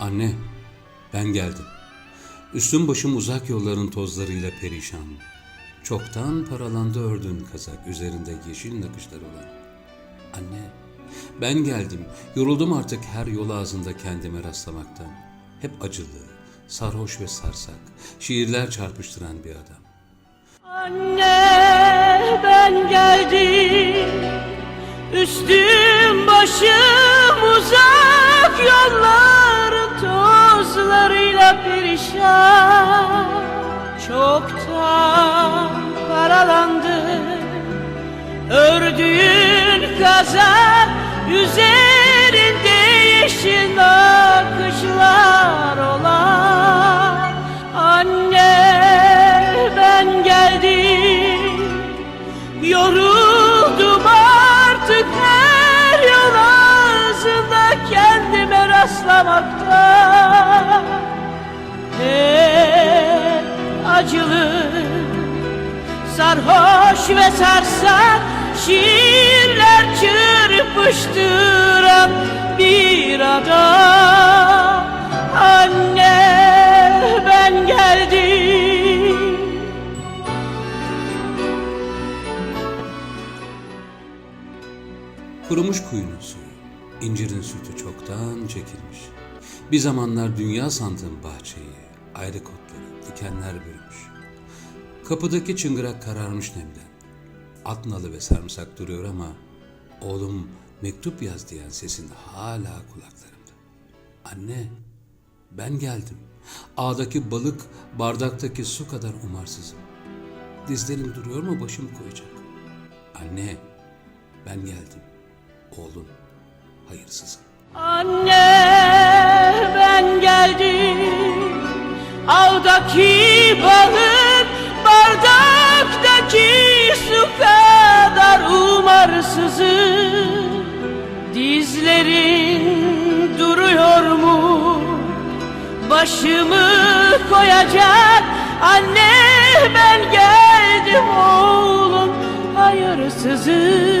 Anne, ben geldim. Üstüm başım uzak yolların tozlarıyla perişan. Çoktan paralandı ördüğün kazak üzerinde yeşil nakışlar olan. Anne, ben geldim. Yoruldum artık her yol ağzında kendime rastlamaktan. Hep acılı, sarhoş ve sarsak, şiirler çarpıştıran bir adam. Anne ben geldim Üstüm başım uzak yolların tozlarıyla perişan Çoktan paralandı. Ördüğün kazak üzerinde yeşil nakışlar olan Anne ben geldim. Yoruldum artık her yol ağzında kendime rastlamakta acılı sarhoş ve sarsak şiirler çırpıştıran bir adam. Anne ben geldim. Kurumuş kuyunun suyu, incirin sütü çoktan çekilmiş. Bir zamanlar dünya sandığım bahçeyi, ayrı kotları, dikenler bürümüş. Kapıdaki çıngırak kararmış nemden. At nalı ve sarımsak duruyor ama oğlum mektup yaz diyen sesin hala kulaklarımda. Anne, ben geldim. Ağdaki balık bardaktaki su kadar umarsızım. Dizlerim duruyor mu başım koyacak? Anne, ben geldim. Oğlun, hayırsızım. Anne ben geldim Ağdaki balık bardaktaki su kadar umarsızım Dizlerin duruyor mu? Başımı koyacak Anne ben geldim oğlum hayırsızım